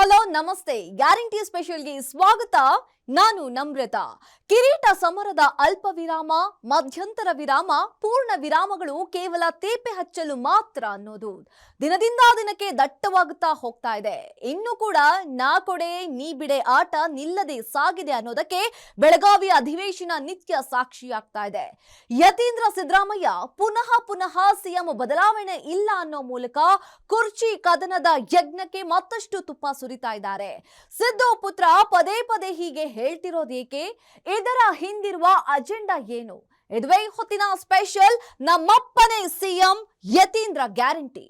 Hello నమస్తే. Guarantee స్పెషల్కి స్వాగత. ನಾನು ನಮ್ರತ. ಕಿರೀಟ ಸಮರದ ಅಲ್ಪ ವಿರಾಮ, ಮಧ್ಯಂತರ ವಿರಾಮ, ಪೂರ್ಣ ವಿರಾಮಗಳು ಕೇವಲ ತೇಪೆ ಹಚ್ಚಲು ಮಾತ್ರ ಅನ್ನೋದು. ದಿನದಿಂದ ದಿನಕ್ಕೆ ದಟ್ಟವಾಗುತ್ತಾ ಹೋಗ್ತಾ ಇದೆ. ಇನ್ನು ಕೂಡ ನಾ ಕೊಡೆ, ನೀ ಬಿಡೆ ಆಟ ನಿಲ್ಲದೆ ಸಾಗಿದೆ ಅನ್ನೋದಕ್ಕೆ ಬೆಳಗಾವಿ ಅಧಿವೇಶನ ನಿತ್ಯ ಸಾಕ್ಷಿಯಾಗ್ತಾ ಇದೆ. ಯತೀಂದ್ರ ಸಿದ್ದರಾಮಯ್ಯ ಪುನಃ ಪುನಃ ಸಿಎಂ ಬದಲಾವಣೆ ಇಲ್ಲ ಅನ್ನೋ ಮೂಲಕ ಕುರ್ಚಿ ಕದನದ ಯಜ್ಞಕ್ಕೆ ಮತ್ತಷ್ಟು ತುಪ್ಪ ಸುರಿತಾ ಇದ್ದಾರೆ. ಸಿದ್ದು ಪುತ್ರ ಪದೇ ಪದೇ ಹೀಗೆ ಹೇಳ್ತಿರೋದೇಕೆ? ಇದರ ಹಿಂದಿರುವ ಅಜೆಂಡಾ ಏನು? ಇದುವೇ ಹೊತ್ತಿನ ಸ್ಪೆಷಲ್ ನಮ್ಮಪ್ಪನೇ ಸಿಎಂ ಯತೀಂದ್ರ ಗ್ಯಾರಂಟಿ.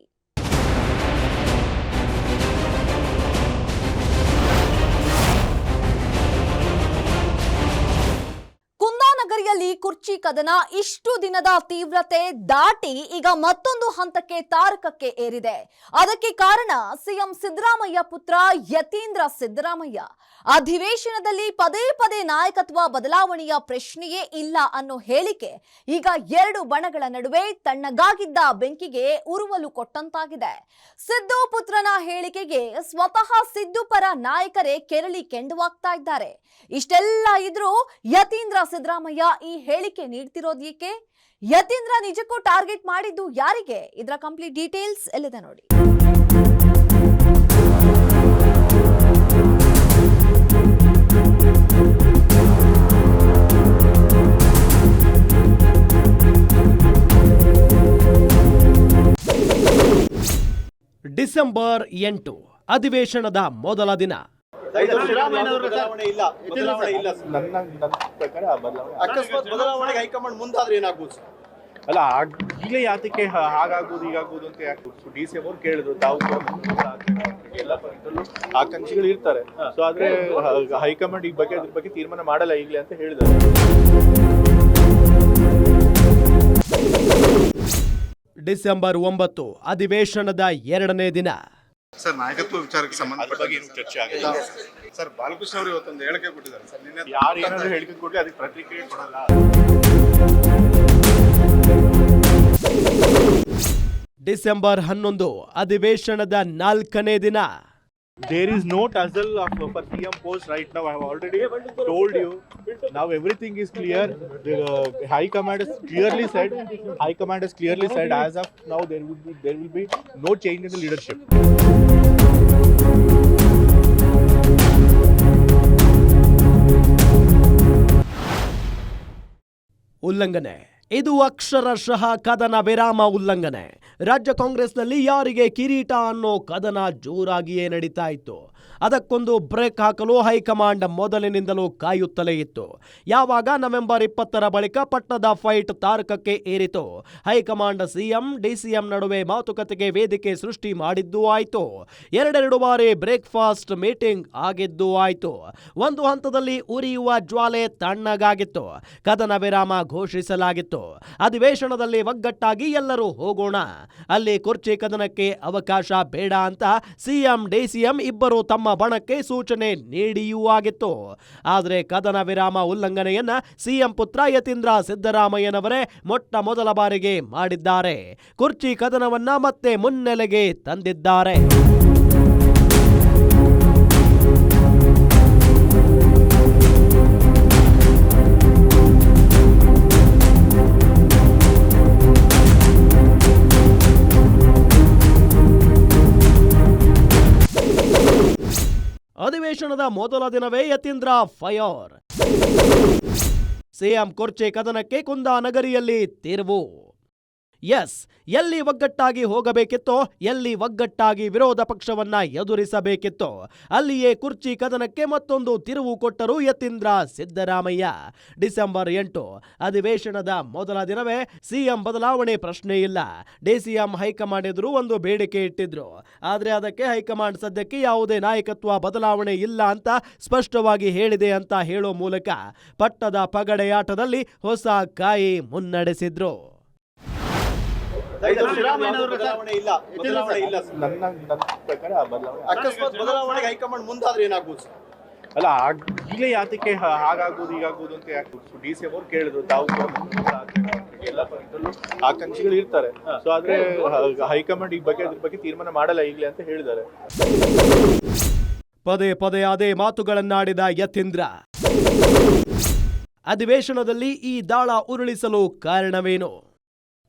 ಕುಂದಾನಗರಿಯಲ್ಲಿ ಕುರ್ಚಿ ಕದನ ಇಷ್ಟು ದಿನದ ತೀವ್ರತೆ ದಾಟಿ ಈಗ ಮತ್ತೊಂದು ಹಂತಕ್ಕೆ ತಾರಕಕ್ಕೆ ಏರಿದೆ. ಅದಕ್ಕೆ ಕಾರಣ ಸಿಎಂ ಸಿದ್ದರಾಮಯ್ಯ ಪುತ್ರ ಯತೀಂದ್ರ ಸಿದ್ದರಾಮಯ್ಯ. ಅಧಿವೇಶನದಲ್ಲಿ ಪದೇ ಪದೇ ನಾಯಕತ್ವ ಬದಲಾವಣೆಯ ಪ್ರಶ್ನೆಯೇ ಇಲ್ಲ ಅನ್ನೋ ಹೇಳಿಕೆ ಈಗ ಎರಡು ಬಣಗಳ ನಡುವೆ ತಣ್ಣಗಾಗಿದ್ದ ಬೆಂಕಿಗೆ ಉರುವಲು ಕೊಟ್ಟಂತಾಗಿದೆ. ಸಿದ್ದು ಪುತ್ರನ ಹೇಳಿಕೆಗೆ ಸ್ವತಃ ಸಿದ್ದು ಪರ ನಾಯಕರೇ ಕೆರಳಿ ಕೆಂಡುವಾಗ್ತಾ ಇದ್ದಾರೆ. ಇಷ್ಟೆಲ್ಲ ಇದ್ರೂ ಯತೀಂದ್ರ ಸಿದ್ದರಾಮಯ್ಯ ಈ ಹೇಳಿಕೆ ನೀಡ್ತಿರೋದೇಕೆ ಯತೀಂದ್ರ ನಿಜಕ್ಕೂ ಟಾರ್ಗೆಟ್ ಮಾಡಿದ್ದು ಯಾರಿಗೆ? ಇದರ ಕಂಪ್ಲೀಟ್ ಡೀಟೇಲ್ಸ್ ಎಲ್ಲಿದೆ ನೋಡಿ. ಡಿಸೆಂಬರ್ ಎಂಟು, ಅಧಿವೇಶನದ ಮೊದಲ ದಿನ. ಸಿದ್ದರಾಮಯ್ಯನವರ ಬದಲಾವಣೆ ಇಲ್ಲ. ಬದಲಾವಣೆ ಇಲ್ಲ. ಸರ್. ನನ್ನ ನನ್ನ ಪ್ರಕಾರ ಆ ಬದಲಾವಣೆ ಅಕಸ್ಮಾತ್ ಬದಲಾವಣೆಗೆ ಹೈಕಮಾಂಡ್ ಮುಂದಾದ್ರೆ ಏನಾಗ್ಬೋದು ಸರ್? ಅಲ್ಲ ಆಗ್- ಈಗಲೇ ಯಾತಕ್ಕೆ ಹಾಗಾಗೋದು ಹೀಗಾಗೋದು ಅಂತ ಯಾಕೆ ಡಿ ಸಿ ಅವರು ಕೇಳಿದ್ರು ತಾವು ಎಲ್ಲ ಆಕಾಂಕ್ಷಿಗಳು ಇರ್ತಾರೆ. ಸೊ ಆದ್ರೆ ಹ- ಹೈಕಮಾಂಡ್ ಈ ಬಗ್ಗೆ ಅದ್ರ ಬಗ್ಗೆ ತೀರ್ಮಾನ ಮಾಡಲ್ಲ ಈಗಲೇ ಅಂತ ಹೇಳಿದ್ದಾರೆ. ಡಿಸೆಂಬರ್ ಒಂಬತ್ತು ಅಧಿವೇಶನದ ಎರಡನೇ ದಿನ. ಸರ್ ನಾಯಕತ್ವ ವಿಚಾರಕ್ಕೆ ಸಂಬಂಧಪಟ್ಟ ಬಗ್ಗೆ ಏನು ಚರ್ಚೆ ಆಗಿಲ್ಲ. ಸರ್ ಬಾಲಕೃಷ್ಣ ಅವರು ಇವತ್ತೊಂದು ಹೇಳಿಕೆ ಕೊಟ್ಟಿದ್ದಾರೆ. ಸರ್ ನಿನ್ನೆ ಯಾರು ಏನಾದ್ರು ಹೇಳಿಕೆ ಕೊಟ್ಟಿ ಅದಕ್ಕೆ ಪ್ರತಿಕ್ರಿಯೆ ಕೊಡಲ್ಲ. ಡಿಸೆಂಬರ್ ಹನ್ನೊಂದು ಅಧಿವೇಶನದ ನಾಲ್ಕನೇ ದಿನ. there is no tussle of for CM post right now. I have already told you. Now everything is clear. The uh, High Command has clearly said. High Command has clearly said as of now there will be there will be no change in the leadership. ಉಲ್ಲಂಘನೆ ಇದು ಅಕ್ಷರಶಃ ಕದನ ವಿರಾಮ ಉಲ್ಲಂಘನೆ. ರಾಜ್ಯ ಕಾಂಗ್ರೆಸ್ನಲ್ಲಿ ಯಾರಿಗೆ ಕಿರೀಟ ಅನ್ನೋ ಕದನ ಜೋರಾಗಿಯೇ ನಡೀತಾ ಇತ್ತು ಅದಕ್ಕೊಂದು ಬ್ರೇಕ್ ಹಾಕಲು ಹೈಕಮಾಂಡ್ ಮೊದಲಿನಿಂದಲೂ ಕಾಯುತ್ತಲೇ ಇತ್ತು. ಯಾವಾಗ ನವೆಂಬರ್ ಇಪ್ಪತ್ತರ ಬಳಿಕ ಪಟ್ಟದ ಫೈಟ್ ತಾರಕಕ್ಕೆ ಏರಿತು. ಹೈಕಮಾಂಡ್ ಸಿಎಂ, ಡಿಸಿಎಂ ನಡುವೆ ಮಾತುಕತೆಗೆ ವೇದಿಕೆ ಸೃಷ್ಟಿ ಮಾಡಿದ್ದೂ ಆಯಿತು. ಎರಡೆರಡು ಬಾರಿ ಬ್ರೇಕ್ಫಾಸ್ಟ್ ಮೀಟಿಂಗ್ ಆಗಿದ್ದೂ ಆಯಿತು. ಒಂದು ಹಂತದಲ್ಲಿ ಉರಿಯುವ ಜ್ವಾಲೆ ತಣ್ಣಗಾಗಿತ್ತು. ಕದನ ವಿರಾಮ ಘೋಷಿಸಲಾಗಿತ್ತು. ಅಧಿವೇಶನದಲ್ಲಿ ಒಗ್ಗಟ್ಟಾಗಿ ಎಲ್ಲರೂ ಹೋಗೋಣ. ಅಲ್ಲಿ ಕುರ್ಚಿ ಕದನಕ್ಕೆ ಅವಕಾಶ ಬೇಡ ಅಂತ ಸಿಎಂ, ಡಿಸಿಎಂ ಇಬ್ಬರು ತಮ್ಮ ಬಣಕ್ಕೆ ಸೂಚನೆ ನೀಡಿಯೂ ಆಗಿತ್ತು. ಆದರೆ ಕದನ ವಿರಾಮ ಉಲ್ಲಂಘನೆಯನ್ನ ಸಿಎಂ ಪುತ್ರ ಯತೀಂದ್ರ ಸಿದ್ದರಾಮಯ್ಯನವರೇ ಮೊಟ್ಟ ಮೊದಲ ಬಾರಿಗೆ ಮಾಡಿದ್ದಾರೆ. ಕುರ್ಚಿ ಕದನವನ್ನ ಮತ್ತೆ ಮುನ್ನೆಲೆಗೆ ತಂದಿದ್ದಾರೆ. ಅಧಿವೇಶನದ ಮೊದಲ ದಿನವೇ ಯತೀಂದ್ರ ಫಯರ್ ಸಿಎಂ ಕೊರ್ಚೆ ಕದನಕ್ಕೆ ಕುಂದಾನಗರಿಯಲ್ಲಿ ತಿರುವು. ಎಸ್ ಎಲ್ಲಿ ಒಗ್ಗಟ್ಟಾಗಿ ಹೋಗಬೇಕಿತ್ತೋ, ಎಲ್ಲಿ ಒಗ್ಗಟ್ಟಾಗಿ ವಿರೋಧ ಪಕ್ಷವನ್ನ ಎದುರಿಸಬೇಕಿತ್ತೋ, ಅಲ್ಲಿಯೇ ಕುರ್ಚಿ ಕದನಕ್ಕೆ ಮತ್ತೊಂದು ತಿರುವು ಕೊಟ್ಟರು ಯತೀಂದ್ರ ಸಿದ್ದರಾಮಯ್ಯ. ಡಿಸೆಂಬರ್ ಎಂಟು, ಅಧಿವೇಶನದ ಮೊದಲ ದಿನವೇ ಸಿಎಂ ಬದಲಾವಣೆ ಪ್ರಶ್ನೆ ಇಲ್ಲ. ಡಿಸಿಎಂ ಹೈಕಮಾಂಡ್ ಎದುರು ಒಂದು ಬೇಡಿಕೆ ಇಟ್ಟಿದ್ರು. ಆದರೆ ಅದಕ್ಕೆ ಹೈಕಮಾಂಡ್ ಸದ್ಯಕ್ಕೆ ಯಾವುದೇ ನಾಯಕತ್ವ ಬದಲಾವಣೆ ಇಲ್ಲ ಅಂತ ಸ್ಪಷ್ಟವಾಗಿ ಹೇಳಿದೆ ಅಂತ ಹೇಳೋ ಮೂಲಕ ಪಟ್ಟದ ಪಗಡೆಯಾಟದಲ್ಲಿ ಹೊಸ ಕಾಯಿ ಮುನ್ನಡೆಸಿದ್ರು. ಅಕಸ್ಮಾತ್ ಬದಲಾವಣೆಗೆ ಹೈಕಮಾಂಡ್ ಮುಂದಾದ್ರೆ ಏನಾಗ್ಬೋದು ಅಲ್ಲ ಆಗ್ಲೇ ಯಾತಕ್ಕೆ ಹಾಗಾಗೋದು ಹೀಗಾಗೋದು ಅಂತ ಯಾಕೆ ಡಿ ಸಿ ಅವರು ಕೇಳಿದ್ರು ತಾವು ಎಲ್ಲ ಆಕಾಂಕ್ಷಿಗಳು ಇರ್ತಾರೆ. ಸೊ ಆದ್ರೆ ಹೈಕಮಾಂಡ್ ಈ ಬಗ್ಗೆ ಅದ್ರ ಬಗ್ಗೆ ತೀರ್ಮಾನ ಮಾಡಲ್ಲ ಈಗಲೇ ಅಂತ ಹೇಳಿದ್ದಾರೆ. ಪದೇ ಪದೇ ಅದೇ ಮಾತುಗಳನ್ನಾಡಿದ ಯತೀಂದ್ರ. ಅಧಿವೇಶನದಲ್ಲಿ ಈ ದಾಳ ಉರುಳಿಸಲು ಕಾರಣವೇನು?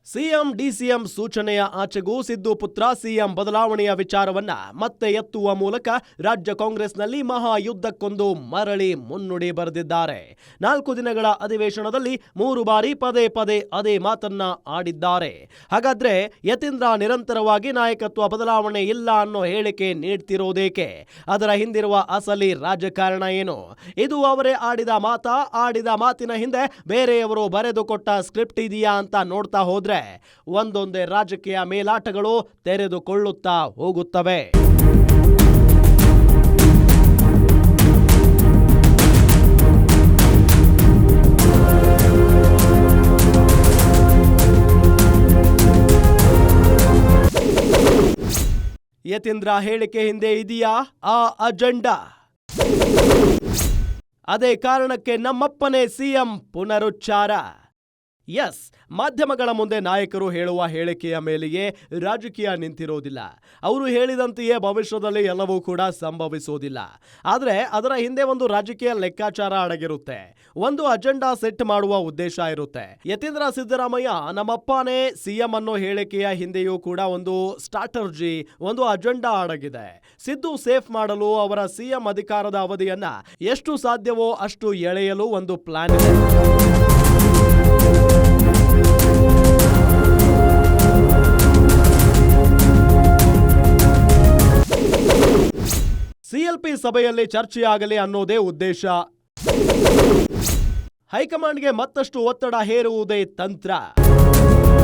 ಸಿಎಂ, ಡಿಸಿಎಂ ಸೂಚನೆಯ ಆಚೆಗೂ ಸಿದ್ದು ಪುತ್ರ ಸಿಎಂ ಬದಲಾವಣೆಯ ವಿಚಾರವನ್ನ ಮತ್ತೆ ಎತ್ತುವ ಮೂಲಕ ರಾಜ್ಯ ಕಾಂಗ್ರೆಸ್ನಲ್ಲಿ ಮಹಾ ಯುದ್ಧಕ್ಕೊಂದು ಮರಳಿ ಮುನ್ನುಡಿ ಬರೆದಿದ್ದಾರೆ. ನಾಲ್ಕು ದಿನಗಳ ಅಧಿವೇಶನದಲ್ಲಿ ಮೂರು ಬಾರಿ ಪದೇ ಪದೇ ಅದೇ ಮಾತನ್ನ ಆಡಿದ್ದಾರೆ. ಹಾಗಾದ್ರೆ ಯತೀಂದ್ರ ನಿರಂತರವಾಗಿ ನಾಯಕತ್ವ ಬದಲಾವಣೆ ಇಲ್ಲ ಅನ್ನೋ ಹೇಳಿಕೆ ನೀಡ್ತಿರೋದೇಕೆ? ಅದರ ಹಿಂದಿರುವ ಅಸಲಿ ರಾಜಕಾರಣ ಏನು? ಇದು ಅವರೇ ಆಡಿದ ಮಾತಾ? ಆಡಿದ ಮಾತಿನ ಹಿಂದೆ ಬೇರೆಯವರು ಬರೆದುಕೊಟ್ಟ ಸ್ಕ್ರಿಪ್ಟ್ ಇದೆಯಾ ಅಂತ ನೋಡ್ತಾ ಹೋದ್ರೆ ಒಂದೊಂದೇ ರಾಜಕೀಯ ಮೇಲಾಟಗಳು ತೆರೆದುಕೊಳ್ಳುತ್ತಾ ಹೋಗುತ್ತವೆ. ಯತೀಂದ್ರ ಹೇಳಿಕೆ ಹಿಂದೆ ಇದೆಯಾ? ಆ ಅಜೆಂಡಾ. ಅದೇ ಕಾರಣಕ್ಕೆ ನಮ್ಮಪ್ಪನೇ ಸಿಎಂ ಪುನರುಚ್ಚಾರ. ಎಸ್ ಮಾಧ್ಯಮಗಳ ಮುಂದೆ ನಾಯಕರು ಹೇಳುವ ಹೇಳಿಕೆಯ ಮೇಲೆಯೇ ರಾಜಕೀಯ ನಿಂತಿರೋದಿಲ್ಲ. ಅವರು ಹೇಳಿದಂತೆಯೇ ಭವಿಷ್ಯದಲ್ಲಿ ಎಲ್ಲವೂ ಕೂಡ ಸಂಭವಿಸೋದಿಲ್ಲ. ಆದರೆ ಅದರ ಹಿಂದೆ ಒಂದು ರಾಜಕೀಯ ಲೆಕ್ಕಾಚಾರ ಅಡಗಿರುತ್ತೆ. ಒಂದು ಅಜೆಂಡಾ ಸೆಟ್ ಮಾಡುವ ಉದ್ದೇಶ ಇರುತ್ತೆ. ಯತೀಂದ್ರ ಸಿದ್ದರಾಮಯ್ಯ ನಮ್ಮಪ್ಪನೇ ಸಿಎಂ ಅನ್ನೋ ಹೇಳಿಕೆಯ ಹಿಂದೆಯೂ ಕೂಡ ಒಂದು ಸ್ಟ್ರಾಟರ್ಜಿ, ಒಂದು ಅಜೆಂಡಾ ಅಡಗಿದೆ. ಸಿದ್ದು ಸೇಫ್ ಮಾಡಲು ಅವರ ಸಿಎಂ ಅಧಿಕಾರದ ಅವಧಿಯನ್ನ ಎಷ್ಟು ಸಾಧ್ಯವೋ ಅಷ್ಟು ಎಳೆಯಲು ಒಂದು ಪ್ಲಾನ್ ಇದೆ. ಸಿಎಲ್ಪಿ ಸಭೆಯಲ್ಲಿ ಚರ್ಚೆಯಾಗಲಿ ಅನ್ನೋದೇ ಉದ್ದೇಶ. ಹೈಕಮಾಂಡ್ಗೆ ಮತ್ತಷ್ಟು ಒತ್ತಡ ಹೇರುವುದೇ ತಂತ್ರ.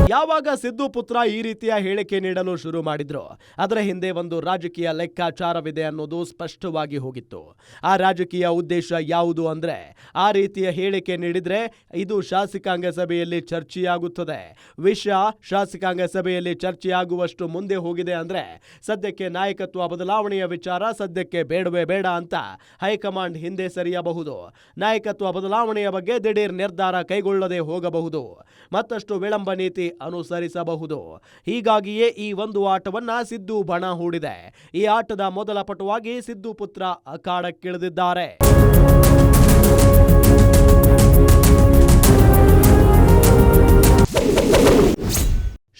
ಯಾವಾಗ ಸಿದ್ದು ಪುತ್ರ ಈ ರೀತಿಯ ಹೇಳಿಕೆ ನೀಡಲು ಶುರು ಮಾಡಿದ್ರು? ಅದರ ಹಿಂದೆ ಒಂದು ರಾಜಕೀಯ ಲೆಕ್ಕಾಚಾರವಿದೆ ಅನ್ನೋದು ಸ್ಪಷ್ಟವಾಗಿ ಹೋಗಿತ್ತು. ಆ ರಾಜಕೀಯ ಉದ್ದೇಶ ಯಾವುದು ಅಂದ್ರೆ, ಆ ರೀತಿಯ ಹೇಳಿಕೆ ನೀಡಿದ್ರೆ ಇದು ಶಾಸಕಾಂಗ ಸಭೆಯಲ್ಲಿ ಚರ್ಚೆಯಾಗುತ್ತದೆ. ವಿಷಯ ಶಾಸಕಾಂಗ ಸಭೆಯಲ್ಲಿ ಚರ್ಚೆಯಾಗುವಷ್ಟು ಮುಂದೆ ಹೋಗಿದೆ ಅಂದ್ರೆ, ಸದ್ಯಕ್ಕೆ ನಾಯಕತ್ವ ಬದಲಾವಣೆಯ ವಿಚಾರ, ಸದ್ಯಕ್ಕೆ ಬೇಡವೇ ಬೇಡ ಅಂತ ಹೈಕಮಾಂಡ್ ಹಿಂದೆ ಸರಿಯಬಹುದು. ನಾಯಕತ್ವ ಬದಲಾವಣೆಯ ಬಗ್ಗೆ ದಿಢೀರ್ ನಿರ್ಧಾರ ಕೈಗೊಳ್ಳದೆ ಹೋಗಬಹುದು. ಮತ್ತಷ್ಟು ವಿಳಂಬ ನೀತಿ ಅನುಸರಿಸಬಹುದು. ಹೀಗಾಗಿಯೇ ಈ ಒಂದು ಆಟವನ್ನ ಸಿದ್ದು ಬಣ ಹೂಡಿದೆ. ಈ ಆಟದ ಮೊದಲ ಪಟುವಾಗಿ ಸಿದ್ದು ಪುತ್ರ ಅಖಾಡಕ್ಕಿಳಿದಿದ್ದಾರೆ.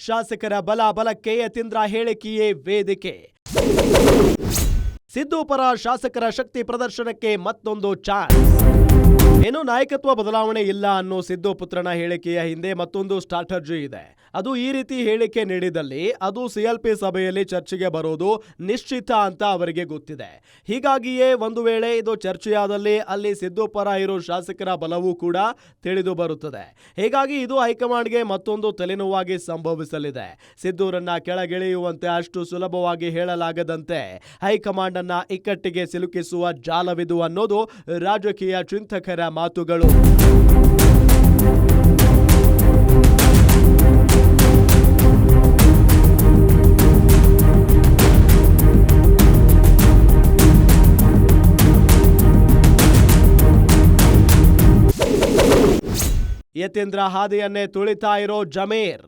ಶಾಸಕರ ಬಲ ಬಲಕ್ಕೆ ಯತೀಂದ್ರ ಹೇಳಿಕೆಯೇ ವೇದಿಕೆ. ಸಿದ್ದು ಪರ ಶಾಸಕರ ಶಕ್ತಿ ಪ್ರದರ್ಶನಕ್ಕೆ ಮತ್ತೊಂದು ಚಾನ್ಸ್. ಏನು ನಾಯಕತ್ವ ಬದಲಾವಣೆ ಇಲ್ಲ ಅನ್ನೋ ಸಿದ್ದು ಪುತ್ರನ ಹೇಳಿಕೆಯ ಹಿಂದೆ ಮತ್ತೊಂದು ಸ್ಟ್ರಾಟರ್ಜಿ ಇದೆ. ಅದು ಈ ರೀತಿ ಹೇಳಿಕೆ ನೀಡಿದಲ್ಲಿ ಅದು ಸಿಎಲ್ಪಿ ಸಭೆಯಲ್ಲಿ ಚರ್ಚೆಗೆ ಬರೋದು ನಿಶ್ಚಿತ ಅಂತ ಅವರಿಗೆ ಗೊತ್ತಿದೆ. ಹೀಗಾಗಿಯೇ ಒಂದು ವೇಳೆ ಇದು ಚರ್ಚೆಯಾದಲ್ಲಿ ಅಲ್ಲಿ ಸಿದ್ದು ಪರ ಇರೋ ಶಾಸಕರ ಬಲವೂ ಕೂಡ ತಿಳಿದು ಬರುತ್ತದೆ. ಹೀಗಾಗಿ ಇದು ಹೈಕಮಾಂಡ್ಗೆ ಮತ್ತೊಂದು ತಲೆನೋವಾಗಿ ಸಂಭವಿಸಲಿದೆ. ಸಿದ್ದೂರನ್ನ ಕೆಳಗಿಳಿಯುವಂತೆ ಅಷ್ಟು ಸುಲಭವಾಗಿ ಹೇಳಲಾಗದಂತೆ ಹೈಕಮಾಂಡ್ ಅನ್ನ ಇಕ್ಕಟ್ಟಿಗೆ ಸಿಲುಕಿಸುವ ಜಾಲವಿದು ಅನ್ನೋದು ರಾಜಕೀಯ ಚಿಂತಕರ ಮಾತುಗಳು. ಯತೀಂದ್ರ ಹಾದಿಯನ್ನೇ ತುಳಿತಾ ಇರೋ ಜಮೀರ್.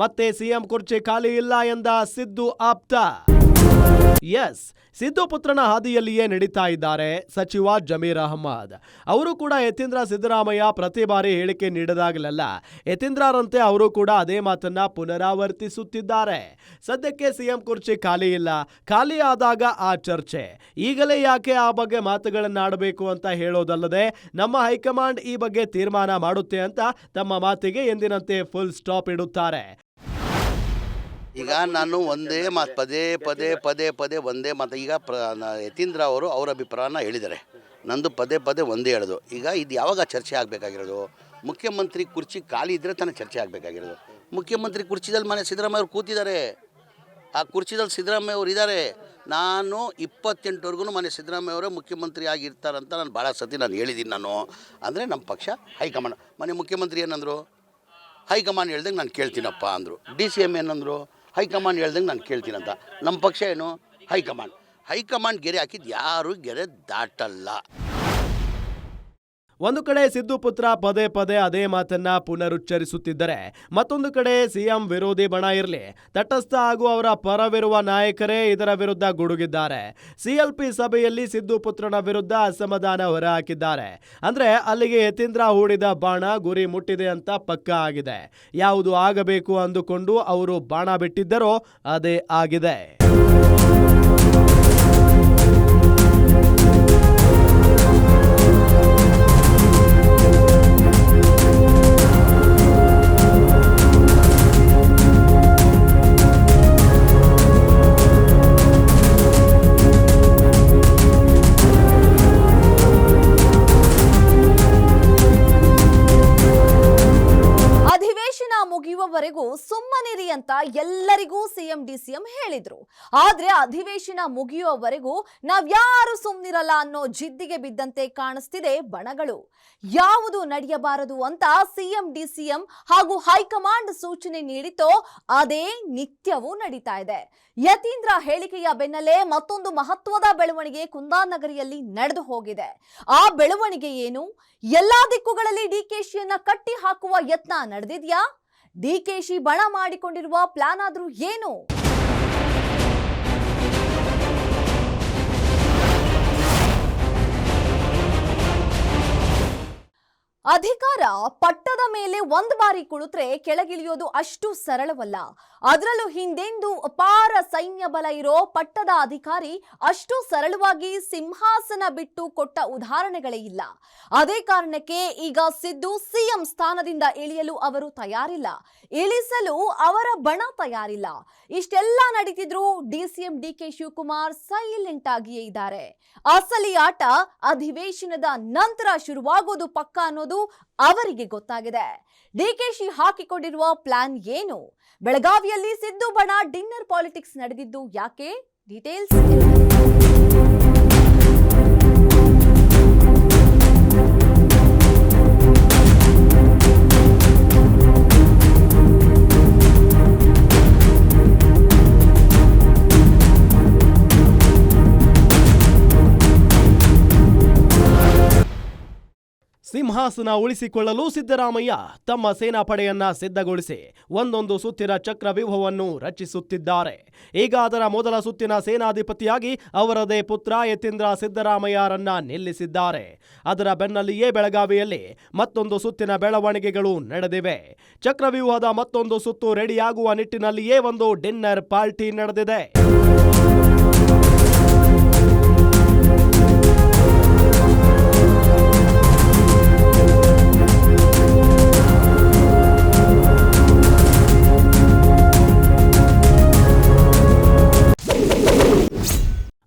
ಮತ್ತೆ ಸಿಎಂ ಕುರ್ಚಿ ಖಾಲಿ ಇಲ್ಲ ಎಂದ ಸಿದ್ದು ಆಪ್ತ. ಎಸ್ ಸಿದ್ದು ಪುತ್ರನ ಹಾದಿಯಲ್ಲಿಯೇ ನಡೀತಾ ಇದ್ದಾರೆ ಸಚಿವ ಜಮೀರ್ ಅಹಮದ್. ಅವರು ಕೂಡ ಯತೀಂದ್ರ ಸಿದ್ದರಾಮಯ್ಯ ಪ್ರತಿ ಬಾರಿ ಹೇಳಿಕೆ ನೀಡದಾಗಲೆಲ್ಲ, ಯತೀಂದ್ರರಂತೆ ಅವರು ಕೂಡ ಅದೇ ಮಾತನ್ನ ಪುನರಾವರ್ತಿಸುತ್ತಿದ್ದಾರೆ. ಸದ್ಯಕ್ಕೆ ಸಿಎಂ ಕುರ್ಚಿ ಖಾಲಿ ಇಲ್ಲ, ಖಾಲಿ ಆದಾಗ ಆ ಚರ್ಚೆ. ಈಗಲೇ ಯಾಕೆ ಆ ಬಗ್ಗೆ ಮಾತುಗಳನ್ನಾಡಬೇಕು ಅಂತ ಹೇಳೋದಲ್ಲದೆ, ನಮ್ಮ ಹೈಕಮಾಂಡ್ ಈ ಬಗ್ಗೆ ತೀರ್ಮಾನ ಮಾಡುತ್ತೆ ಅಂತ ತಮ್ಮ ಮಾತಿಗೆ ಎಂದಿನಂತೆ ಫುಲ್ ಸ್ಟಾಪ್ ಇಡುತ್ತಾರೆ. ಈಗ ನಾನು ಒಂದೇ ಮಾತು, ಪದೇ ಪದೇ ಪದೇ ಪದೇ ಒಂದೇ ಮಾತು. ಈಗ ಪ್ರ ಯತೀಂದ್ರ ಅವರು ಅವರ ಅಭಿಪ್ರಾಯನ ಹೇಳಿದ್ದಾರೆ. ನಂದು ಪದೇ ಪದೇ ಒಂದೇ ಹೇಳೋದು. ಈಗ ಇದು ಯಾವಾಗ ಚರ್ಚೆ ಆಗಬೇಕಾಗಿರೋದು? ಮುಖ್ಯಮಂತ್ರಿ ಕುರ್ಚಿ ಖಾಲಿ ಇದ್ದರೆ ತಾನೇ ಚರ್ಚೆ ಆಗಬೇಕಾಗಿರೋದು. ಮುಖ್ಯಮಂತ್ರಿ ಕುರ್ಚಿದಲ್ಲಿ ಮನೆ ಸಿದ್ದರಾಮಯ್ಯ ಅವರು ಕೂತಿದ್ದಾರೆ. ಆ ಕುರ್ಚಿದಲ್ಲಿ ಸಿದ್ದರಾಮಯ್ಯ ಅವರು ಇದ್ದಾರೆ. ನಾನು ಇಪ್ಪತ್ತೆಂಟವರೆಗೂ ಮನೆ ಸಿದ್ದರಾಮಯ್ಯ ಅವರೇ ಮುಖ್ಯಮಂತ್ರಿ ಆಗಿರ್ತಾರಂತ ನಾನು ಭಾಳ ಸತಿ ನಾನು ಹೇಳಿದ್ದೀನಿ ನಾನು. ಅಂದರೆ ನಮ್ಮ ಪಕ್ಷ ಹೈಕಮಾಂಡ್. ಮನೆ ಮುಖ್ಯಮಂತ್ರಿ ಏನಂದರು? ಹೈಕಮಾಂಡ್ ಹೇಳ್ದಂಗೆ ನಾನು ಕೇಳ್ತೀನಪ್ಪ ಅಂದರು. ಡಿ ಸಿ ಎಂ ಏನಂದರು? ಹೈಕಮಾಂಡ್ ಹೇಳ್ದಂಗೆ ನಾನು ಕೇಳ್ತೀನಂತ. ನಮ್ಮ ಪಕ್ಷ ಏನು? ಹೈಕಮಾಂಡ್. ಹೈಕಮಾಂಡ್ ಗೆರೆ ಹಾಕಿದ್ದು ಯಾರೂ ಗೆರೆ ದಾಟಲ್ಲ. ಒಂದು ಕಡೆ ಸಿದ್ದು ಪುತ್ರ ಪದೇ ಪದೇ ಅದೇ ಮಾತನ್ನ ಪುನರುಚ್ಚರಿಸುತ್ತಿದ್ದರೆ, ಮತ್ತೊಂದು ಕಡೆ ಸಿಎಂ ವಿರೋಧಿ ಬಣ ಇರಲಿ. ತಟಸ್ಥ ಹಾಗೂ ಅವರ ಪರವಿರುವ ನಾಯಕರೇ ಇದರ ವಿರುದ್ಧ ಗುಡುಗಿದ್ದಾರೆ. ಸಿಎಲ್ಪಿ ಸಭೆಯಲ್ಲಿ ಸಿದ್ದು ಪುತ್ರನ ವಿರುದ್ಧ ಅಸಮಾಧಾನ ಹೊರಹಾಕಿದ್ದಾರೆ. ಅಂದ್ರೆ ಅಲ್ಲಿಗೆ ಯತೀಂದ್ರ ಹೂಡಿದ ಬಾಣ ಗುರಿ ಮುಟ್ಟಿದೆ ಅಂತ ಪಕ್ಕ ಆಗಿದೆ. ಯಾವುದು ಆಗಬೇಕು ಅಂದುಕೊಂಡು ಅವರು ಬಾಣ ಬಿಟ್ಟಿದ್ದರೋ ಅದೇ ಆಗಿದೆ. ಮುಗಿಯುವವರೆಗೂ ಸುಮ್ಮನಿರಿ ಅಂತ ಎಲ್ಲರಿಗೂ ಸಿಎಂ, ಡಿಸಿಎಂ ಹೇಳಿದ್ರು. ಆದ್ರೆ ಅಧಿವೇಶನ ಮುಗಿಯುವವರೆಗೂ ನಾವ್ಯಾರು ಸುಮ್ನಿರಲ್ಲ ಅನ್ನೋ ಜಿದ್ದಿಗೆ ಬಿದ್ದಂತೆ ಕಾಣಿಸ್ತಿದೆ ಬಣಗಳು. ಯಾವುದು ನಡೆಯಬಾರದು ಅಂತ ಸಿಎಂ, ಡಿಸಿಎಂ ಹಾಗೂ ಹೈಕಮಾಂಡ್ ಸೂಚನೆ ನೀಡಿತೋ ಅದೇ ನಿತ್ಯವೂ ನಡೀತಾ ಇದೆ. ಯತೀಂದ್ರ ಹೇಳಿಕೆಯ ಬೆನ್ನಲ್ಲೇ ಮತ್ತೊಂದು ಮಹತ್ವದ ಬೆಳವಣಿಗೆ ಕುಂದಾನಗರಿಯಲ್ಲಿ ನಡೆದು ಹೋಗಿದೆ. ಆ ಬೆಳವಣಿಗೆ ಏನು? ಎಲ್ಲಾ ದಿಕ್ಕುಗಳಲ್ಲಿ ಡಿಕೆಶಿಯನ್ನ ಕಟ್ಟಿ ಹಾಕುವ ಯತ್ನ ನಡೆದಿದ್ಯಾ? ಡಿಕೆಶಿ ಬಣ ಮಾಡಿಕೊಂಡಿರುವ ಪ್ಲಾನ್ ಆದರೂ ಏನು? ಅಧಿಕಾರ ಪಟ್ಟದ ಮೇಲೆ ಒಂದ್ ಬಾರಿ ಕುಳಿತ್ರೆ ಕೆಳಗಿಳಿಯೋದು ಅಷ್ಟು ಸರಳವಲ್ಲ. ಅದರಲ್ಲೂ ಹಿಂದೆಂದು ಅಪಾರ ಸೈನ್ಯ ಬಲ ಇರೋ ಪಟ್ಟದ ಅಧಿಕಾರಿ ಅಷ್ಟು ಸರಳವಾಗಿ ಸಿಂಹಾಸನ ಬಿಟ್ಟು ಕೊಟ್ಟ ಉದಾಹರಣೆಗಳೇ ಇಲ್ಲ. ಅದೇ ಕಾರಣಕ್ಕೆ ಈಗ ಸಿದ್ದು ಸಿಎಂ ಸ್ಥಾನದಿಂದ ಇಳಿಯಲು ಅವರು ತಯಾರಿಲ್ಲ. ಇಳಿಸಲು ಅವರ ಬಣ ತಯಾರಿಲ್ಲ. ಇಷ್ಟೆಲ್ಲ ನಡೀತಿದ್ರು ಡಿಸಿಎಂ ಡಿಕೆ ಶಿವಕುಮಾರ್ ಸೈಲೆಂಟ್ ಆಗಿಯೇ ಇದ್ದಾರೆ. ಅಸಲಿ ಆಟ ಅಧಿವೇಶನದ ನಂತರ ಶುರುವಾಗೋದು ಪಕ್ಕ ಅನ್ನೋದು ಅವರಿಗೆ ಗೊತ್ತಾಗಿದೆ. ಡಿಕೆಶಿ ಹಾಕಿಕೊಂಡಿರುವ ಪ್ಲಾನ್ ಏನು? ಬೆಳಗಾವಿಯಲ್ಲಿ ಸಿದ್ದು ಬಣ ಡಿನ್ನರ್ ಪಾಲಿಟಿಕ್ಸ್ ನಡೆದಿದ್ದು ಯಾಕೆ? ಡೀಟೇಲ್ಸ್ ಸಿಂಹಾಸನ ಉಳಿಸಿಕೊಳ್ಳಲು ಸಿದ್ದರಾಮಯ್ಯ ತಮ್ಮ ಸೇನಾಪಡೆಯನ್ನ ಸಿದ್ಧಗೊಳಿಸಿ ಒಂದೊಂದು ಸುತ್ತಿನ ಚಕ್ರ ವ್ಯೂಹವನ್ನು ರಚಿಸುತ್ತಿದ್ದಾರೆ. ಈಗ ಅದರ ಮೊದಲ ಸುತ್ತಿನ ಸೇನಾಧಿಪತಿಯಾಗಿ ಅವರದೇ ಪುತ್ರ ಯತೀಂದ್ರ ಸಿದ್ದರಾಮಯ್ಯರನ್ನ ನಿಲ್ಲಿಸಿದ್ದಾರೆ. ಅದರ ಬೆನ್ನಲ್ಲಿಯೇ ಬೆಳಗಾವಿಯಲ್ಲಿ ಮತ್ತೊಂದು ಸುತ್ತಿನ ಬೆಳವಣಿಗೆಗಳು ನಡೆದಿವೆ. ಚಕ್ರವ್ಯೂಹದ ಮತ್ತೊಂದು ಸುತ್ತು ರೆಡಿಯಾಗುವ ನಿಟ್ಟಿನಲ್ಲಿಯೇ ಒಂದು ಡಿನ್ನರ್ ಪಾರ್ಟಿ ನಡೆದಿದೆ.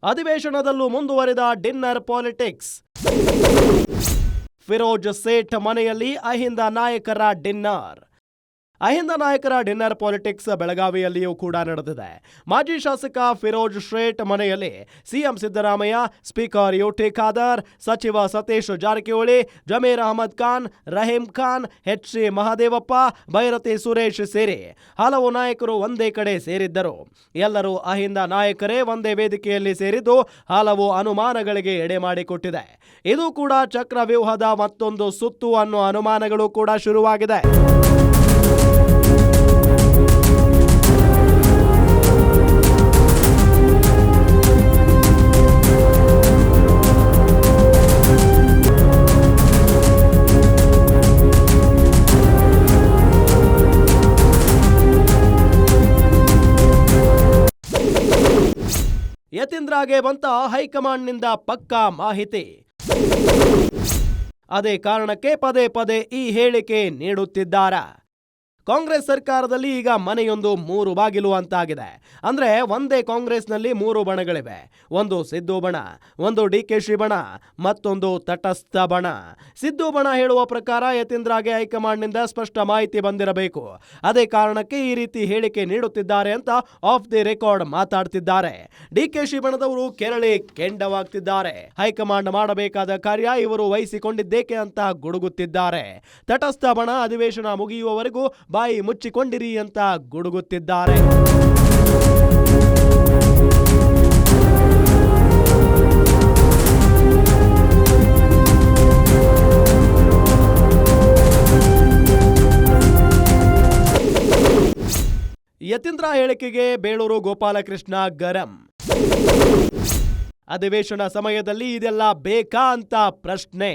ಅಧಿವೇಶನದಲ್ಲೂ ಮುಂದುವರೆದ ಡಿನ್ನರ್ ಪಾಲಿಟಿಕ್ಸ್. ಫಿರೋಜ್ ಸೇಠ್ ಮನೆಯಲ್ಲಿ ಅಹಿಂದ ನಾಯಕರ ಡಿನ್ನರ್. ಅಹಿಂದ ನಾಯಕರ ಡಿನ್ನರ್ ಪಾಲಿಟಿಕ್ಸ್ ಬೆಳಗಾವಿಯಲ್ಲಿಯೂ ಕೂಡ ನಡೆದಿದೆ. ಮಾಜಿ ಶಾಸಕ ಫಿರೋಜ್ ಶೇಟ್ ಮನೆಯಲ್ಲಿ CM Siddaramaiah, speaker UT Khader, ಸಚಿವ ಸತೀಶ್ ಜಾರಕಿಹೊಳಿ, ಜಮೀರ್ ಅಹಮದ್ ಖಾನ್, ರಹೀಂ ಖಾನ್, ಎಚ್ ಸಿ ಮಹದೇವಪ್ಪ, ಭೈರತಿ ಸುರೇಶ್ ಸೇರಿ ಹಲವು ನಾಯಕರು ಒಂದೇ ಕಡೆ ಸೇರಿದ್ದರು. ಎಲ್ಲರೂ ಅಹಿಂದ ನಾಯಕರೇ ಒಂದೇ ವೇದಿಕೆಯಲ್ಲಿ ಸೇರಿದ್ದು ಹಲವು ಅನುಮಾನಗಳಿಗೆ ಎಡೆ ಮಾಡಿಕೊಟ್ಟಿದೆ. ಇದು ಕೂಡ ಚಕ್ರವ್ಯೂಹದ ಮತ್ತೊಂದು ಸುತ್ತು ಅನ್ನೋ ಅನುಮಾನಗಳು ಕೂಡ ಶುರುವಾಗಿದೆ. ಯತೀಂದ್ರಗೆ ಬಂತ ಹೈಕಮಾಂಡ್ನಿಂದ ಪಕ್ಕಾ ಮಾಹಿತಿ. ಅದೇ ಕಾರಣಕ್ಕೆ ಪದೇ ಪದೇ ಈ ಹೇಳಿಕೆ ನೀಡುತ್ತಿದ್ದಾರಾ. ಕಾಂಗ್ರೆಸ್ ಸರ್ಕಾರದಲ್ಲಿ ಈಗ ಮನೆಯೊಂದು ಮೂರು ಬಾಗಿಲು ಅಂತಾಗಿದೆ. ಅಂದ್ರೆ ಒಂದೇ ಕಾಂಗ್ರೆಸ್ನಲ್ಲಿ ಮೂರು ಬಣಗಳಿವೆ. ಒಂದು ಸಿದ್ದು ಬಣ, ಒಂದು ಡಿ ಕೆ ಶಿ ಬಣ, ಮತ್ತೊಂದು ತಟಸ್ಥ ಬಣ. ಸಿದ್ದು ಬಣ ಹೇಳುವ ಪ್ರಕಾರ ಯತೀಂದ್ರಗೆ ಹೈಕಮಾಂಡ್ನಿಂದ ಸ್ಪಷ್ಟ ಮಾಹಿತಿ ಬಂದಿರಬೇಕು. ಅದೇ ಕಾರಣಕ್ಕೆ ಈ ರೀತಿ ಹೇಳಿಕೆ ನೀಡುತ್ತಿದ್ದಾರೆ ಅಂತ ಆಫ್ ದಿ ರೆಕಾರ್ಡ್ ಮಾತಾಡ್ತಿದ್ದಾರೆ. ಡಿ ಕೆ ಶಿ ಬಣದವರು ಕೆರಳಿ ಕೆಂಡವಾಗ್ತಿದ್ದಾರೆ. ಹೈಕಮಾಂಡ್ ಮಾಡಬೇಕಾದ ಕಾರ್ಯ ಇವರು ವಹಿಸಿಕೊಂಡಿದ್ದೇಕೆ ಅಂತ ಗುಡುಗುತ್ತಿದ್ದಾರೆ. ತಟಸ್ಥ ಬಣ ಅಧಿವೇಶನ ಮುಗಿಯುವವರೆಗೂ ಬಾಯಿ ಮುಚ್ಚಿಕೊಂಡಿರಿ ಅಂತ ಗುಡುಗುತ್ತಿದ್ದಾರೆ. ಯತೀಂದ್ರ ಹೇಳಿಕೆಗೆ ಬೇಳೂರು ಗೋಪಾಲಕೃಷ್ಣ ಗರಂ. ಅಧಿವೇಶನ ಸಮಯದಲ್ಲಿ ಇದೆಲ್ಲ ಬೇಕಾ ಅಂತ ಪ್ರಶ್ನೆ.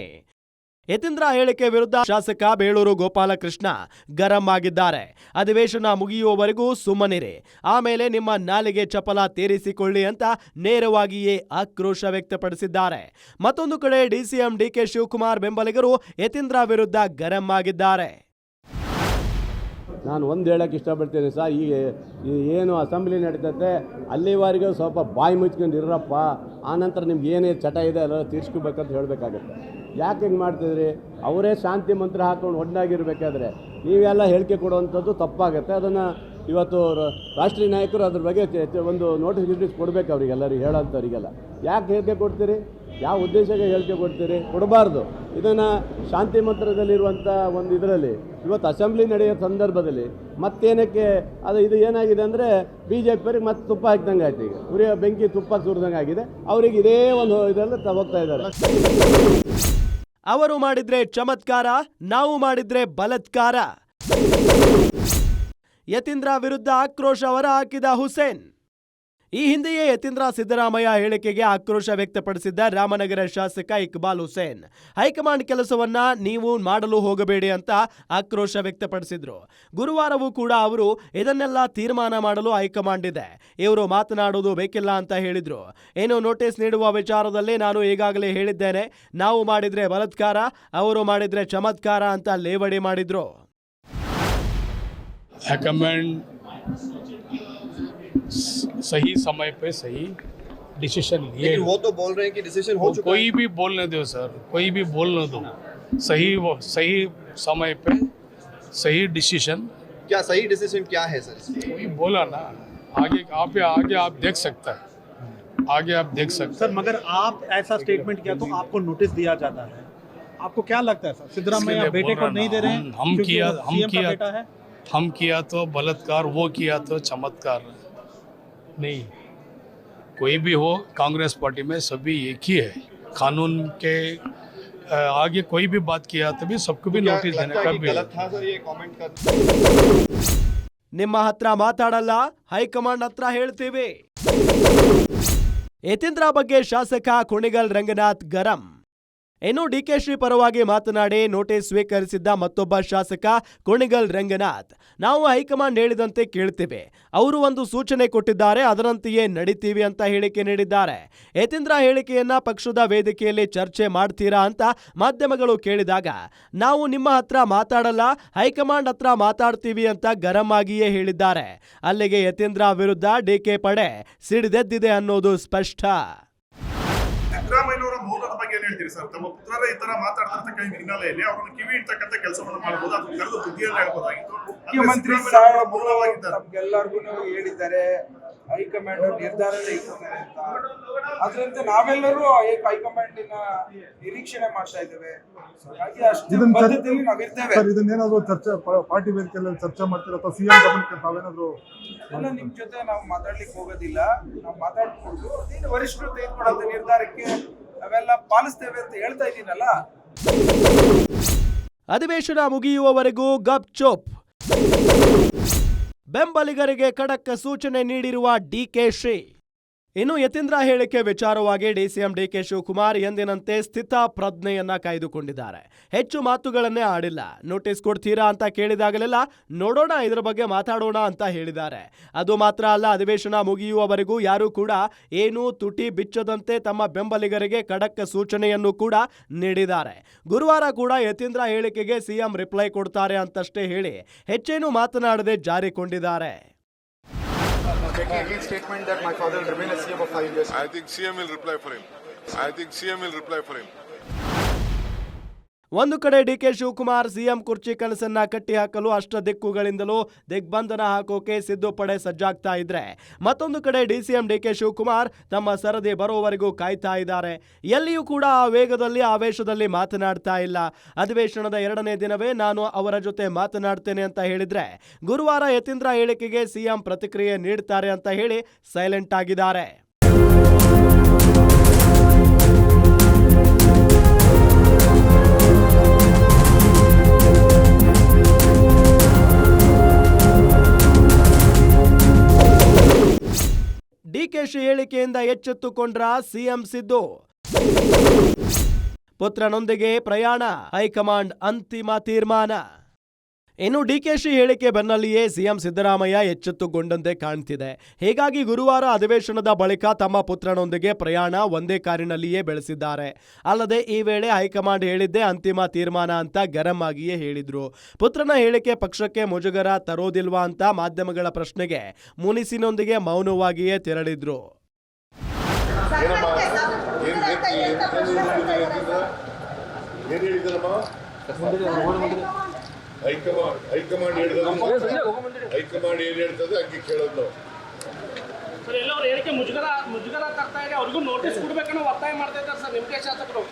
ಯತೀಂದ್ರ ಹೇಳಿಕೆ ವಿರುದ್ಧ ಶಾಸಕ ಬೇಳೂರು ಗೋಪಾಲಕೃಷ್ಣ ಗರಂ ಆಗಿದ್ದಾರೆ. ಅಧಿವೇಶನ ಮುಗಿಯುವವರೆಗೂ ಸುಮ್ಮನಿರಿ. ಆಮೇಲೆ ನಿಮ್ಮ ನಾಲಿಗೆ ಚಪಲ ತೀರಿಸಿಕೊಳ್ಳಿ ಅಂತ ನೇರವಾಗಿಯೇ ಆಕ್ರೋಶ ವ್ಯಕ್ತಪಡಿಸಿದ್ದಾರೆ. ಮತ್ತೊಂದು ಕಡೆ ಡಿಸಿಎಂ ಡಿಕೆ ಶಿವಕುಮಾರ್ ಬೆಂಬಲಿಗರು ಯತೀಂದ್ರ ವಿರುದ್ಧ ಗರಂ ಆಗಿದ್ದಾರೆ. ನಾನು ಒಂದು ಹೇಳೋಕ್ಕೆ ಇಷ್ಟಪಡ್ತೀನಿ ಸರ್ ಈ ಏನು ಅಸೆಂಬ್ಲಿ ನಡೀತದೆ ಅಲ್ಲಿವರೆಗೂ ಸ್ವಲ್ಪ ಬಾಯಿ ಮುಚ್ಕೊಂಡು ಇರಪ್ಪ ಆನಂತರ ನಿಮ್ಗೆ ಏನೇ ಚಟ ಇದೆ ಅಲ್ಲ ತೀರ್ಸ್ಕೋಬೇಕಂತ ಹೇಳಬೇಕಾಗುತ್ತೆ. ಯಾಕೆ ಹಿಂಗೆ ಮಾಡ್ತಿದ್ರಿ? ಅವರೇ ಶಾಂತಿ ಮಂತ್ರ ಹಾಕೊಂಡು ಒಡ್ಡಾಗಿರ್ಬೇಕಾದ್ರೆ ನೀವೆಲ್ಲ ಹೇಳಿಕೆ ಕೊಡುವಂಥದ್ದು ತಪ್ಪಾಗುತ್ತೆ. ಅದನ್ನು ಇವತ್ತು ರಾಷ್ಟ್ರೀಯ ನಾಯಕರು ಅದ್ರ ಬಗ್ಗೆ ಒಂದು ನೋಟಿಸ್ ಗಿಟಿಸ್ ಕೊಡಬೇಕು ಅವರಿಗೆಲ್ಲರಿಗೆ, ಹೇಳೋಂಥವ್ರಿಗೆಲ್ಲ. ಯಾಕೆ ಹೇಳಿಕೆ ಕೊಡ್ತೀರಿ? ಯಾವ ಉದ್ದೇಶಕ್ಕೆ ಹೇಳಿಕೆ ಕೊಡ್ತೀರಿ? ಕೊಡಬಾರ್ದು. ಇದನ್ನು ಶಾಂತಿ ಮಂತ್ರದಲ್ಲಿರುವಂಥ ಒಂದು ಇದರಲ್ಲಿ, ಇವತ್ತು ಅಸೆಂಬ್ಲಿ ನಡೆಯೋ ಸಂದರ್ಭದಲ್ಲಿ ಮತ್ತೇನಕ್ಕೆ ಅದು ಇದು ಏನಾಗಿದೆ ಅಂದರೆ ಬಿ ಜೆ ಪಿಯವ್ರಿಗೆ ಮತ್ತೆ ತುಪ್ಪ ಹಾಕ್ದಂಗೆ ಆಯ್ತು ಈಗ. ಉರಿಯ ಬೆಂಕಿ ತುಪ್ಪ ಸುರಿದಂಗೆ ಆಗಿದೆ. ಅವರಿಗೆ ಇದೇ ಒಂದು ಇದರಲ್ಲಿ ಹೋಗ್ತಾ ಇದ್ದಾರೆ. ಅವರು ಮಾಡಿದ್ರೆ ಚಮತ್ಕಾರ, ನಾವು ಮಾಡಿದ್ರೆ ಬಲತ್ಕಾರ. ಯತೀಂದ್ರ ವಿರುದ್ಧ ಆಕ್ರೋಶ ಹೊರ ಹಾಕಿದ ಹುಸೇನ್. ಈ ಹಿಂದೆಯೇ ಯತೀಂದ್ರ ಸಿದ್ದರಾಮಯ್ಯ ಹೇಳಿಕೆಗೆ ಆಕ್ರೋಶ ವ್ಯಕ್ತಪಡಿಸಿದ್ದ ರಾಮನಗರ ಶಾಸಕ ಇಕ್ಬಾಲ್ ಹುಸೇನ್. ಹೈಕಮಾಂಡ್ ಕೆಲಸವನ್ನ ನೀವು ಮಾಡಲು ಹೋಗಬೇಡಿ ಅಂತ ಆಕ್ರೋಶ ವ್ಯಕ್ತಪಡಿಸಿದ್ರು. ಗುರುವಾರವೂ ಕೂಡ ಅವರು ಇದನ್ನೆಲ್ಲ ತೀರ್ಮಾನ ಮಾಡಲು ಹೈಕಮಾಂಡ್ ಇದೆ. ಇವರು ಮಾತನಾಡೋದು ಬೇಕಿಲ್ಲ ಅಂತ ಹೇಳಿದ್ರು. ಏನು ನೋಟಿಸ್ ನೀಡುವ ವಿಚಾರದಲ್ಲಿ ನಾನು ಈಗಾಗಲೇ ಹೇಳಿದ್ದೇನೆ. ನಾವು ಮಾಡಿದ್ರೆ ಬಲತ್ಕಾರ, ಅವರು ಮಾಡಿದ್ರೆ ಚಮತ್ಕಾರ ಅಂತ ಲೇವಡಿ ಮಾಡಿದ್ರು. सही समय पे सही डिसीज़न लिए लेकिन वो तो बोल रहे हैं कि डिसीज़न हो चुका कोई भी बोलने दो सर। कोई भी बोलने दो। सही वो सही समय पे सही डिसीज़न क्या सही डिसीज़न क्या है सर? कोई बोला ना आगे आप आगे आप देख सकता है। आगे आप देख सकते सर मगर आप ऐसा स्टेटमेंट किया तो आपको नोटिस दिया जाता है। आपको क्या लगता है सर? सिद्धरामैया बेटे को नहीं दे रहे हैं हम- किया हम किया है। हम किया तो बलात्कार वो किया तो चमत्कार। नहीं कोई भी हो कांग्रेस पार्टी में सभी एक ही है कानून के अ, आगे कोई भी बात किया तो भी सबको भी क्या नोटिस देने लगता का है कि भी गलत था सर ये कमेंट कर ನಿಮ್ಮ ಹತ್ರ ಮಾತಾಡಲ್ಲ ಹೈಕಮಾಂಡ್ ಹತ್ರ ಹೇಳ್ತೀವಿ ಯತೀಂದ್ರ ಬಗ್ಗೆ ಶಾಸಕ ಕುಣಿಗಲ್ ರಂಗನಾಥ್ ಗರಂ ಇನ್ನು ಶ್ರೀ ಪರವಾಗಿ ಮಾತನಾಡಿ ನೋಟಿಸ್ ಸ್ವೀಕರಿಸಿದ್ದ ಮತ್ತೊಬ್ಬ ಶಾಸಕ ಕುಣಿಗಲ್ ರಂಗನಾಥ್. ನಾವು ಹೈಕಮಾಂಡ್ ಹೇಳಿದಂತೆ ಕೇಳ್ತೇವೆ. ಅವರು ಒಂದು ಸೂಚನೆ ಕೊಟ್ಟಿದ್ದಾರೆ, ಅದರಂತೆಯೇ ನಡಿತೀವಿ ಅಂತ ಹೇಳಿಕೆ ನೀಡಿದ್ದಾರೆ. ಯತೀಂದ್ರ ಹೇಳಿಕೆಯನ್ನ ಪಕ್ಷದ ವೇದಿಕೆಯಲ್ಲಿ ಚರ್ಚೆ ಮಾಡ್ತೀರಾ ಅಂತ ಮಾಧ್ಯಮಗಳು ಕೇಳಿದಾಗ, ನಾವು ನಿಮ್ಮ ಹತ್ರ ಮಾತಾಡಲ್ಲ, ಹೈಕಮಾಂಡ್ ಹತ್ರ ಮಾತಾಡ್ತೀವಿ ಅಂತ ಗರಂ ಆಗಿಯೇ ಹೇಳಿದ್ದಾರೆ. ಅಲ್ಲಿಗೆ ಯತೀಂದ್ರ ವಿರುದ್ಧ ಡಿಕೆ ಪಡೆ ಸಿಡಿದೆದ್ದಿದೆ ಅನ್ನೋದು ಸ್ಪಷ್ಟ. ಹೇಳ್ತೀರಿ ಸರ್? ತಮ್ಮ ಪುತ್ರರ ಈ ತರ ಮಾತಾಡ್ತಿರ್ತಕ್ಕ ಹಿನ್ನೆಲೆಯಲ್ಲಿ ಅವರನ್ನು ಕಿವಿ ಇಡ್ತಕ್ಕಂಥ ಕೆಲಸವನ್ನು ಮಾಡಬಹುದು ಅದು ಕರೆದು ಬುದ್ಧಿಯಲ್ಲಿ ಹೇಳ್ಬೋದಾಗಿತ್ತು. ಮುಖ್ಯಮಂತ್ರಿ ನಮ್ಗೆಲ್ಲರಿಗೂ ಹೇಳಿದ್ದಾರೆ ಹೈಕಮಾಂಡ್ ನಿರ್ಧಾರ ಅದರಂತೆ ನಾವೆಲ್ಲರೂ ಹೈಕಮಾಂಡ್ ಹೈಕಮಾಂಡಿನ ನಿರೀಕ್ಷಣೆ ಮಾಡ್ತಾ ಇದ್ದೇವೆ. ಹಾಗಾಗಿ ನಾವಿರ್ತೇವೆ ಸರ್ ಇದನ್ನೇನಾದ್ರು ಚರ್ಚೆ ಪಾರ್ಟಿ ವೇದಿಕೆಯಲ್ಲಿ ಚರ್ಚೆ ಮಾಡ್ತೀರಾ? ಅಥವಾ ಸಿಎಂ ಗಮನಕ್ಕೆ ತಾವೇನಾದ್ರು ಎಲ್ಲ ನಿಮ್ ಜೊತೆ ನಾವು ಮಾತಾಡ್ಲಿಕ್ಕೆ ಹೋಗೋದಿಲ್ಲ. ನಾವು ಮಾತಾಡ್ಕೊಂಡು ವರಿಷ್ಠರು ತೆಗೆದುಕೊಡೋದು ನಿರ್ಧಾರಕ್ಕೆ ನಾವೆಲ್ಲ ಪಾಲಿಸ್ತೇವೆ ಅಂತ ಹೇಳ್ತಾ ಇದ್ದೀನಲ್ಲ? ಅಧಿವೇಶನ ಮುಗಿಯುವವರೆಗೂ ಗಪ್ ಚೋಪ್. ಬೆಂಬಲಿಗರಿಗೆ ಖಡಕ್ ಸೂಚನೆ ನೀಡಿರುವ ಡಿಕೆಶಿ ಇನ್ನು ಯತೀಂದ್ರ ಹೇಳಿಕೆ ವಿಚಾರವಾಗಿ ಡಿಸಿಎಂ ಡಿಕೆ ಶಿವಕುಮಾರ್ ಎಂದಿನಂತೆ ಸ್ಥಿತ ಪ್ರಜ್ಞೆಯನ್ನ ಕಾಯ್ದುಕೊಂಡಿದ್ದಾರೆ. ಹೆಚ್ಚು ಮಾತುಗಳನ್ನೇ ಆಡಿಲ್ಲ. ನೋಟಿಸ್ ಕೊಡ್ತೀರಾ ಅಂತ ಕೇಳಿದಾಗಲೆಲ್ಲ ನೋಡೋಣ, ಇದರ ಬಗ್ಗೆ ಮಾತಾಡೋಣ ಅಂತ ಹೇಳಿದ್ದಾರೆ. ಅದು ಮಾತ್ರ ಅಲ್ಲ, ಅಧಿವೇಶನ ಮುಗಿಯುವವರೆಗೂ ಯಾರೂ ಕೂಡ ಏನೂ ತುಟಿ ಬಿಚ್ಚದಂತೆ ತಮ್ಮ ಬೆಂಬಲಿಗರಿಗೆ ಖಡಕ್ ಸೂಚನೆಯನ್ನು ಕೂಡ ನೀಡಿದ್ದಾರೆ. ಗುರುವಾರ ಕೂಡ ಯತೀಂದ್ರ ಹೇಳಿಕೆಗೆ ಸಿಎಂ ರಿಪ್ಲೈ ಕೊಡ್ತಾರೆ ಅಂತಷ್ಟೇ ಹೇಳಿ ಹೆಚ್ಚೇನು ಮಾತನಾಡದೆ ಜಾರಿಕೊಂಡಿದ್ದಾರೆ. Statement that my father will remain as CM for five years. I think CM will reply for him. I think CM will reply for him. ಒಂದು ಕಡೆ ಡಿಕೆ ಶಿವಕುಮಾರ್ ಸಿಎಂ ಕುರ್ಚಿ ಕನಸನ್ನ ಕಟ್ಟಿಹಾಕಲು ಅಷ್ಟ ದಿಕ್ಕುಗಳಿಂದಲೂ ದಿಗ್ಬಂಧನ ಹಾಕೋಕೆ ಸಿದ್ದು ಪಡೆ ಸಜ್ಜಾಗ್ತಾ ಇದ್ರೆ. ಮತ್ತೊಂದು ಕಡೆ ಡಿಸಿಎಂ ಡಿಕೆ ಶಿವಕುಮಾರ್ ತಮ್ಮ ಸರದಿ ಬರೋವರೆಗೂ ಕಾಯ್ತಾ ಇದ್ದಾರೆ. ಎಲ್ಲಿಯೂ ಕೂಡ ಆ ವೇಗದಲ್ಲಿ ಆವೇಶದಲ್ಲಿ ಮಾತನಾಡ್ತಾ ಇಲ್ಲ. ಅಧಿವೇಶನದ ಎರಡನೇ ದಿನವೇ ನಾನು ಅವರ ಜೊತೆ ಮಾತನಾಡ್ತೇನೆ ಅಂತ ಹೇಳಿದ್ರೆ, ಗುರುವಾರ ಯತೀಂದ್ರ ಹೇಳಿಕೆಗೆ ಸಿಎಂ ಪ್ರತಿಕ್ರಿಯೆ ನೀಡ್ತಾರೆ ಅಂತ ಹೇಳಿ ಸೈಲೆಂಟ್ ಆಗಿದ್ದಾರೆ. ಹೇಳಿಕೆಯಿಂದ ಎಚ್ಚೆತ್ತುಕೊಂಡ್ರ ಸಿಎಂ ಸಿದ್ದು. ಪುತ್ರನೊಂದಿಗೆ ಪ್ರಯಾಣ ಹೈಕಮಾಂಡ್ ಅಂತಿಮ ತೀರ್ಮಾನ. ಇನ್ನು ಡಿಕೆಶಿ ಹೇಳಿಕೆ ಬೆನ್ನಲ್ಲಿಯೇ ಸಿಎಂ ಸಿದ್ದರಾಮಯ್ಯ ಎಚ್ಚೆತ್ತುಗೊಂಡಂತೆ ಕಾಣ್ತಿದೆ. ಹೀಗಾಗಿ ಗುರುವಾರ ಅಧಿವೇಶನದ ಬಳಿಕ ತಮ್ಮ ಪುತ್ರನೊಂದಿಗೆ ಪ್ರಯಾಣ ಒಂದೇ ಕಾರಿನಲ್ಲಿಯೇ ಬೆಳೆಸಿದ್ದಾರೆ. ಅಲ್ಲದೆ ಈ ವೇಳೆ ಹೈಕಮಾಂಡ್ ಹೇಳಿದ್ದೇ ಅಂತಿಮ ತೀರ್ಮಾನ ಅಂತ ಗರಂ ಆಗಿಯೇ ಹೇಳಿದ್ರು. ಪುತ್ರನ ಹೇಳಿಕೆ ಪಕ್ಷಕ್ಕೆ ಮುಜುಗರ ತರೋದಿಲ್ವಾ ಅಂತ ಮಾಧ್ಯಮಗಳ ಪ್ರಶ್ನೆಗೆ ಮುನಿಸಿನೊಂದಿಗೆ ಮೌನವಾಗಿಯೇ ತೆರಳಿದ್ರು. ಹೈಕಮಾಂಡ್ ಹೈಕಮಾಂಡ್ ಹೇಳಿದ್ರೆ. ಹೈಕಮಾಂಡ್ ಏನ್ ಹೇಳ್ತದೆ ಹಂಗೆ ಕೇಳೋದು ನಾವು. ಸರ್ ಎಲ್ಲ ಅವ್ರ ಹೇಳಿಕೆ ಮುಜುಗರ ಮುಜುಗರ ತರ್ತಾ ಇದೆ. ಅವ್ರಿಗೂ ನೋಟಿಸ್ ಕೊಡ್ಬೇಕನ್ನೋ ಒತ್ತಾಯ ಮಾಡ್ತಾ ಇದ್ದಾರೆ ಸರ್ ನಿಮ್ಗೆ ಶಾಸಕರು.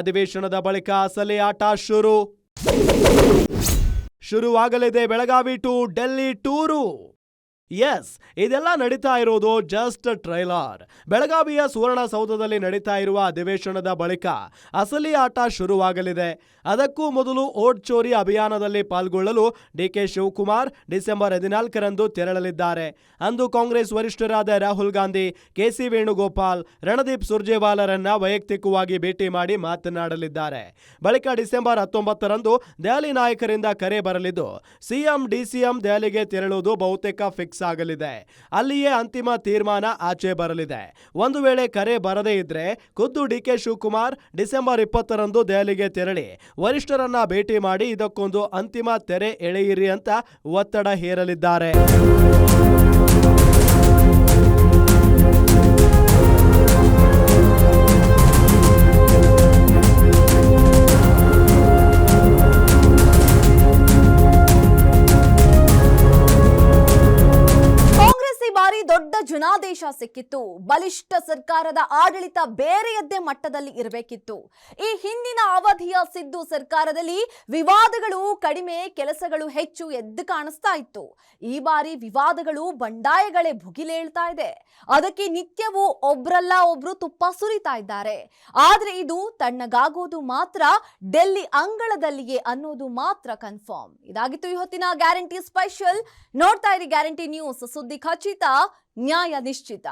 ಅಧಿವೇಶನದ ಬಳಿಕ ಅಸಲಿ ಆಟ ಶುರು. ಶುರುವಾಗಲಿದೆ Belagavi to Delhi tour. Yes ಇದೆಲ್ಲ ನಡೀತಾ ಇರೋದು ಜಸ್ಟ್ ಟ್ರೈಲರ್ ಬೆಳಗಾವಿಯ ಸುವರ್ಣಸೌಧದಲ್ಲಿ ನಡೀತಾ ಇರುವ ಅಧಿವೇಶನದ ಬಳಿಕ ಅಸಲಿ ಆಟ ಶುರುವಾಗಲಿದೆ. ಅದಕ್ಕೂ ಮೊದಲು ಓಟ್ ಚೋರಿ ಅಭಿಯಾನದಲ್ಲಿ ಪಾಲ್ಗೊಳ್ಳಲು ಡಿಕೆ ಶಿವಕುಮಾರ್ ಡಿಸೆಂಬರ್ ಹದಿನಾಲ್ಕರಂದು ತೆರಳಲಿದ್ದಾರೆ. ಅಂದು ಕಾಂಗ್ರೆಸ್ ವರಿಷ್ಠರಾದ ರಾಹುಲ್ ಗಾಂಧಿ ಕೆಸಿ ವೇಣುಗೋಪಾಲ್, ರಣದೀಪ್ ಸುರ್ಜೇವಾಲರನ್ನ ವೈಯಕ್ತಿಕವಾಗಿ ಭೇಟಿ ಮಾಡಿ ಮಾತನಾಡಲಿದ್ದಾರೆ. ಬಳಿಕ ಡಿಸೆಂಬರ್ ಹತ್ತೊಂಬತ್ತರಂದು ದೆಹಲಿ ನಾಯಕರಿಂದ ಕರೆ ಬರಲಿದ್ದು ಸಿಎಂ ಡಿಸಿಎಂ ದೆಹಲಿಗೆ ತೆರಳುವುದು ಬಹುತೇಕ ಫಿಕ್ಸ್ ಆಗಲಿದೆ ಅಲ್ಲಿಯೇ ಅಂತಿಮ ತೀರ್ಮಾನ ಆಚೆ ಬರಲಿದೆ. ಒಂದು ವೇಳೆ ಕರೆ ಬರದೇ ಇದ್ರೆ ಖುದ್ದು ಡಿಕೆ ಶಿವಕುಮಾರ್ ಡಿಸೆಂಬರ್ ಇಪ್ಪತ್ತರಂದು ದೆಹಲಿಗೆ ತೆರಳಿ. ವರಿಷ್ಠರನ್ನ ಭೇಟಿ ಮಾಡಿ ಇದಕ್ಕೊಂದು ಅಂತಿಮ ತೆರೆ ಎಳೆಯಿರಿ ಅಂತ ಒತ್ತಡ ಹೇರಲಿದ್ದಾರೆ. ಜನಾದೇಶ ಸಿಕ್ಕಿತ್ತು. ಬಲಿಷ್ಠ ಸರ್ಕಾರದ ಆಡಳಿತ ಬೇರೆಯದ್ದೇ ಮಟ್ಟದಲ್ಲಿ ಇರಬೇಕಿತ್ತು. ಈ ಹಿಂದಿನ ಅವಧಿಯ ಸಿದ್ದು ಸರ್ಕಾರದಲ್ಲಿ ವಿವಾದಗಳು ಕಡಿಮೆ, ಕೆಲಸಗಳು ಹೆಚ್ಚು ಎದ್ದು ಕಾಣಿಸ್ತಾ ಇತ್ತು. ಈ ಬಾರಿ ವಿವಾದಗಳು ಬಂಡಾಯಗಳೇ ಭುಗಿಲೇಳ್ತಾ ಇದೆ. ಅದಕ್ಕೆ ನಿತ್ಯವೂ ಒಬ್ರಲ್ಲ ಒಬ್ರು ತುಪ್ಪ ಸುರಿತಾ ಇದ್ದಾರೆ. ಆದ್ರೆ ಇದು ತಣ್ಣಗಾಗೋದು ಮಾತ್ರ, ಡೆಲ್ಲಿ ಅಂಗಳದಲ್ಲಿಯೇ ಅನ್ನೋದು ಮಾತ್ರ ಕನ್ಫರ್ಮ್ ಇದಾಗಿತ್ತು ಇವತ್ತಿನ ಗ್ಯಾರಂಟಿ ಸ್ಪೆಷಲ್ ನೋಡ್ತಾ ಇರಿ ಗ್ಯಾರಂಟಿ ನ್ಯೂಸ್ ಸುದ್ದಿ ಖಚಿತ. ನ್ಯಾಯ ನಿಶ್ಚಿತ